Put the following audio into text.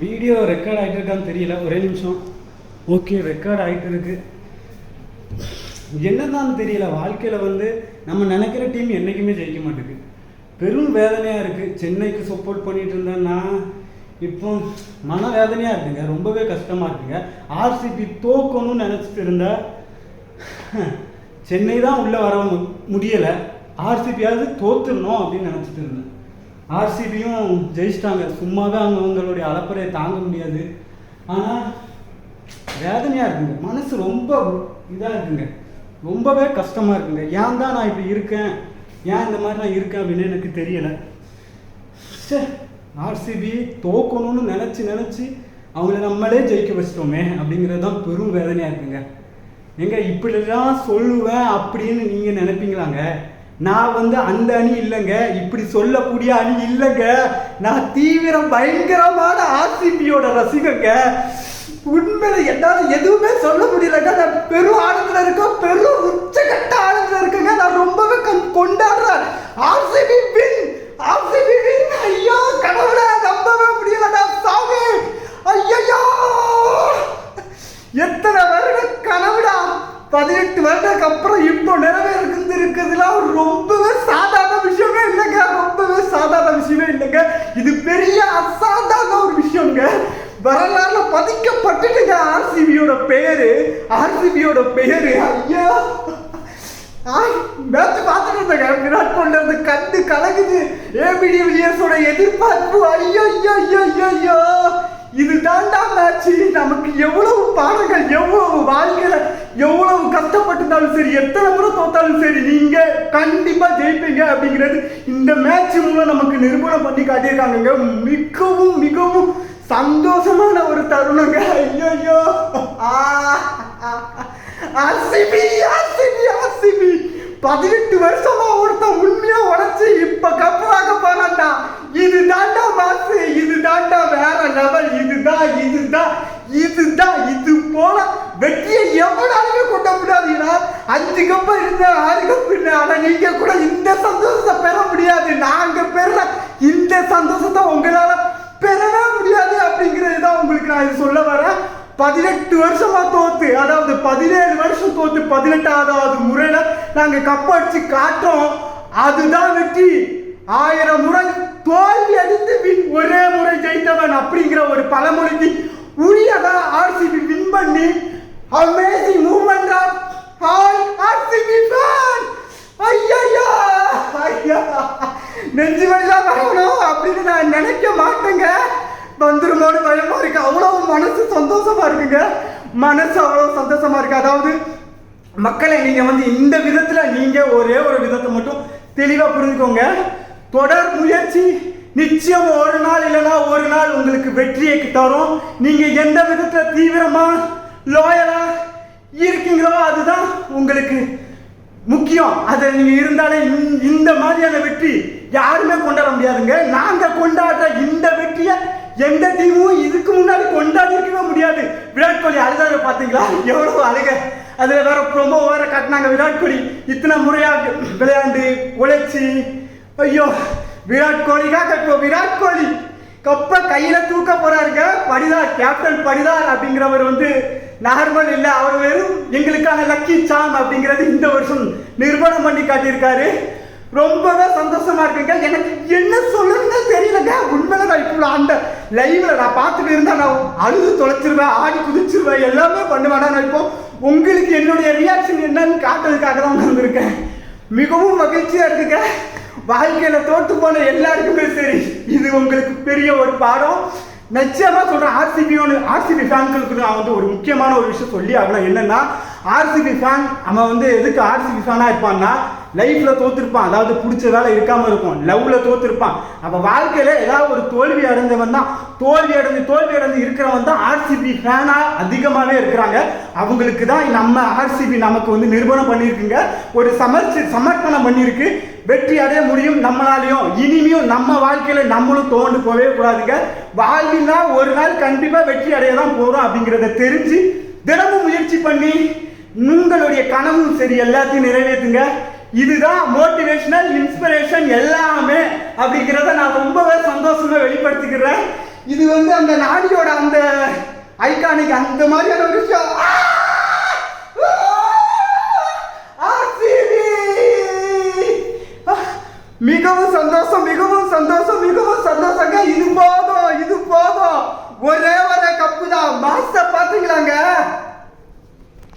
Video record ஆகிட்டு இருக்கான்னு தெரியல ஒரே நிமிஷம். ஓகே ரெக்கார்ட் ஆகிட்டு இருக்கு. என்னதான் தெரியல வாழ்க்கையில் வந்து நம்ம நினைக்கிற டீம் என்றைக்குமே ஜெயிக்க மாட்டேங்குது. பெரும் வேதனையாக இருக்குது சென்னைக்கு சப்போர்ட் பண்ணிட்டு இருந்தேன்னா இப்போ மனவேதனையாக இருக்குங்க. ரொம்பவே கஷ்டமாக இருக்குங்க. ஆர்சிபி தோக்கணும்னு நினச்சிட்டு இருந்தா சென்னை தான் உள்ளே வர முடியலை. ஆர்சிபியாவது தோத்துடணும் அப்படின்னு நினச்சிட்டு இருந்தேன். ஆர்சிபியும் ஜெயிச்சிட்டாங்க. சும்மா தான் அவங்க அவங்களுடைய அலப்பறையை தாங்க முடியாது. ஆனால் வேதனையாக இருக்குங்க. மனசு ரொம்ப இதாக இருக்குங்க. ரொம்பவே கஷ்டமாக இருக்குங்க. ஏன் தான் நான் இப்படி இருக்கேன்? ஏன் இந்த மாதிரி நான் இருக்கேன் அப்படின்னு எனக்கு தெரியலை. சே ஆர்சிபி தோக்கணும்னு நினச்சி நினச்சி அவங்கள நம்மளே ஜெயிக்க வச்சிட்டோமே அப்படிங்கிறது தான் பெரும் வேதனையாக இருக்குங்க. எங்க இப்படிலாம் சொல்லுவேன் அப்படின்னு நீங்கள் நினைப்பீங்களாங்க? நான் வந்து அந்த அணி இல்லைங்க. இப்படி சொல்லக்கூடிய அணி இல்லைங்க. நான் தீவிரம் பயங்கரமான ஆர்சிபியோட ரசிகங்க. உண்மையில என்னால எதுவுமே சொல்ல முடியலங்க. நான் பெரும் ஆனந்தில் இருக்கேன். பெரும் உச்சகட்ட ஆனந்தில் இருக்கேங்க நான் ரொம்பவே கண் கொண்டாடுறேன் ஆர்சிபி வின் ஆர்சிபி வின் ஐயோ கடவுளே நம்பவே முடியலடா சாமி ஐயோ எத்தனை வருட கனவுடா? பதினெட்டு வருடத்துக்கு அப்புறம் இப்போ நிறைவேறது இருக்கிறதுலாம் ரொம்பவே சாதாரண விஷயமே இல்லைங்க. ரொம்பவே சாதாரண விஷயமே இல்லைங்க. இது பெரிய அசாதாரண ஒரு விஷயங்க. வரலாறுல பதிக்கப்பட்டுட்டுங்க ஆர்சிபியோட பெயரு ஆர்சிபியோட பெயரு ஐயா. மேட்ச் பார்த்துட்டு இருந்தேங்க. விராட் கோலி அந்த கண்டு கலகுது ஏபிடி வில்லியர்ஸோட எதிர்பார்ப்பு. ஐயோ ஐயோ ஐயோ ஐயோ ஐயோ. இது தாண்டா மேட்ச். நமக்கு எவ்வளவு பாடங்கள் எவ்வளவு வாழ்க்கையில எவ்வளவு கஷ்டப்பட்டிருந்தாலும் சரி எத்தனை முறை தோத்தாலும் சரி நீங்க கண்டிப்பா ஜெயிப்பீங்க அப்படிங்கிறது இந்த மேட்ச் மூலம் நமக்கு நிரூபணம் பண்ணி காட்டியிருக்காங்க மிகவும் மிகவும் சந்தோஷமான ஒரு தருணங்க. ஐயோ ஐயோ ஆர்சிபி ஆர்சிபி ஆர்சிபி பதினெட்டு வருஷமா ஒருத்தன் உண்மையா உழைச்சு இப்ப கப் வாங்க போறான்டா இது தாண்டா மாசு இது தாண்டா வேற லெவல் இதுதான் இதுதான் இதுதான் இது போல வெற்றியை எவ்வளவு கொண்ட முடியாதுன்னா அஞ்சு கப்பு இருந்த ஆறு கப்பு இல்லை. ஆனா நீங்க கூட இந்த சந்தோஷத்தை பெற முடியாது. நாங்க பெற இந்த சந்தோஷத்தை உங்களால பெறவே முடியாது அப்படிங்கிறது தான் உங்களுக்கு நான் இது சொல்ல வரேன். பதினெட்டு வருஷமா தோத்து அதாவது பதினேழு வருஷம் தோத்து பதினெட்டாவது முறையில நாங்க கப் அடிச்சு காட்டுறோம் அதுதான் வெற்றி. ஆயிரம் முறை தோல்வி அடித்து வின் ஒரே முறை ஜெயித்தவன் அப்படிங்கிற ஒரு பழமொழிக்கு உரியதா ஆர்சிபி வின் பண்ணி amazing moment of all RCB fan ஐயா ஐயா! நெஞ்சு வழிதான் வரணும் அப்படின்னு நான் நினைக்க மாட்டேங்க. வந்துருமோன்னு பயமா இருக்கு. அவ்வளவு மனசு சந்தோஷமா இருக்குங்க. மனசு அவ்வளவு சந்தோஷமா இருக்கு. அதாவது மக்களை நீங்க வந்து இந்த விதத்துல நீங்க ஒரே ஒரு விதத்தை மட்டும் தெளிவா புரிஞ்சுக்கோங்க. தொடர் முயற்சி நிச்சயம் ஒரு நாள் இல்லைன்னா வெற்றியை தரும். நீங்க எந்த விதத்துல தீவிரமா லோயலா இருக்கீங்களோ அதுதான் உங்களுக்கு முக்கியம். அது நீங்க இருந்தாலே இந்த- இந்த மாதிரியான வெற்றி யாருமே கொண்டாட முடியாதுங்க. நாங்க கொண்டாடுற இந்த வெற்றியை எந்த டீமும் இதுக்கு முன்னாடி கொண்டாடி இருக்கவே முடியாது. விராட் கோலி அழுதாத பார்த்தீங்களா? எவ்வளவு அழுக. அதில் வேற ரொம்ப வேற கட்டினாங்க விராட் கோலி. இத்தனை முறையாக விளையாண்டு உழைச்சி ஐயோ விராட் கோலிக்காக இப்போ விராட் கோலி தொப்பை கையில தூக்க போறாருங்க. படிதார் கேப்டன் படிதார் அப்படிங்கிறவர் வந்து நார்மல் இல்லை அவர் வெறும் எங்களுக்கான லக்கி சாம் அப்படிங்கிறது இந்த வருஷம் நிரூபணம் பண்ணி காட்டியிருக்காரு. ரொம்பவே சந்தோஷமா இருக்குங்க. எனக்கு என்ன சொல்லுன்னு தெரியலங்க. உண்மையில நான் இப்போ அந்த லைவ்ல நான் பார்த்துட்டு இருந்தா நான் அழுது தொலைச்சிருவேன் ஆடி குதிச்சிருவேன் எல்லாமே பண்ணுவேன். நான் இப்போ உங்களுக்கு என்னுடைய ரியாக்ஷன் என்னன்னு காட்டுறதுக்காக தான் வந்திருக்கேன் மிகவும் மகிழ்ச்சியா இருக்குங்க. வாழ்க்கையில தோத்து போன எல்லாருக்குமே சரி. இது உங்களுக்கு பெரிய ஒரு பாடம். நிச்சயமா சொல்றேன் ஆர்சிபி ஒன்று ஆர்சிபி ஃபேன்களுக்கு நான் வந்து ஒரு முக்கியமான ஒரு விஷயம் சொல்லி ஆகணும். என்னன்னா ஆர்சிபி ஃபேன் அவன் வந்து எதுக்கு ஆர்சிபி ஃபேனா இருப்பான்னா லைஃப்ல தோத்துருப்பான். அதாவது பிடிச்ச வேலை இருக்காம இருக்கும். லவ்ல தோத்துருப்பான். அப்ப வாழ்க்கையில ஏதாவது ஒரு தோல்வி அடைஞ்சவன் தான் தோல்வி அடைஞ்சு தோல்வி அடைஞ்சு இருக்கிறவன் தான் ஆர்சிபி ஃபேனா அதிகமாவே இருக்கிறாங்க. அவங்களுக்கு தான் நம்ம ஆர்சிபி நமக்கு வந்து நிரூபணம் பண்ணியிருக்குங்க. ஒரு சமர்ச்சி சமர்ப்பணம் பண்ணியிருக்கு. வெற்றி அடைய முடியும் நம்மளாலையும். இனிமையும் நம்ம வாழ்க்கையில நம்மளும் தோண்டு போவே கூடாதுங்க. வாழ்வினா ஒரு நாள் கண்டிப்பா வெற்றி அடைய தான் போறோம் அப்படிங்கிறத தெரிஞ்சு தினமும் முயற்சி பண்ணி உங்களுடைய கனவும் சரி எல்லாத்தையும் நிறைவேற்றுங்க. இதுதான் மோட்டிவேஷனல் இன்ஸ்பிரேஷன் எல்லாமே அப்படிங்கிறத நான் ரொம்பவே சந்தோஷமா வெளிப்படுத்திக்கிறேன். இது வந்து அந்த நாடியோட அந்த ஐகானிக் அந்த மாதிரியான ஒரு விஷயம். மிகவும் சந்தோஷம் மிகவும் சந்தோஷம் மிகவும் சந்தோஷங்க. இது போதும் இது போதும். ஒரே ஒரு கப்பு தான் மாஸ்டர் பாத்தீங்களாங்க?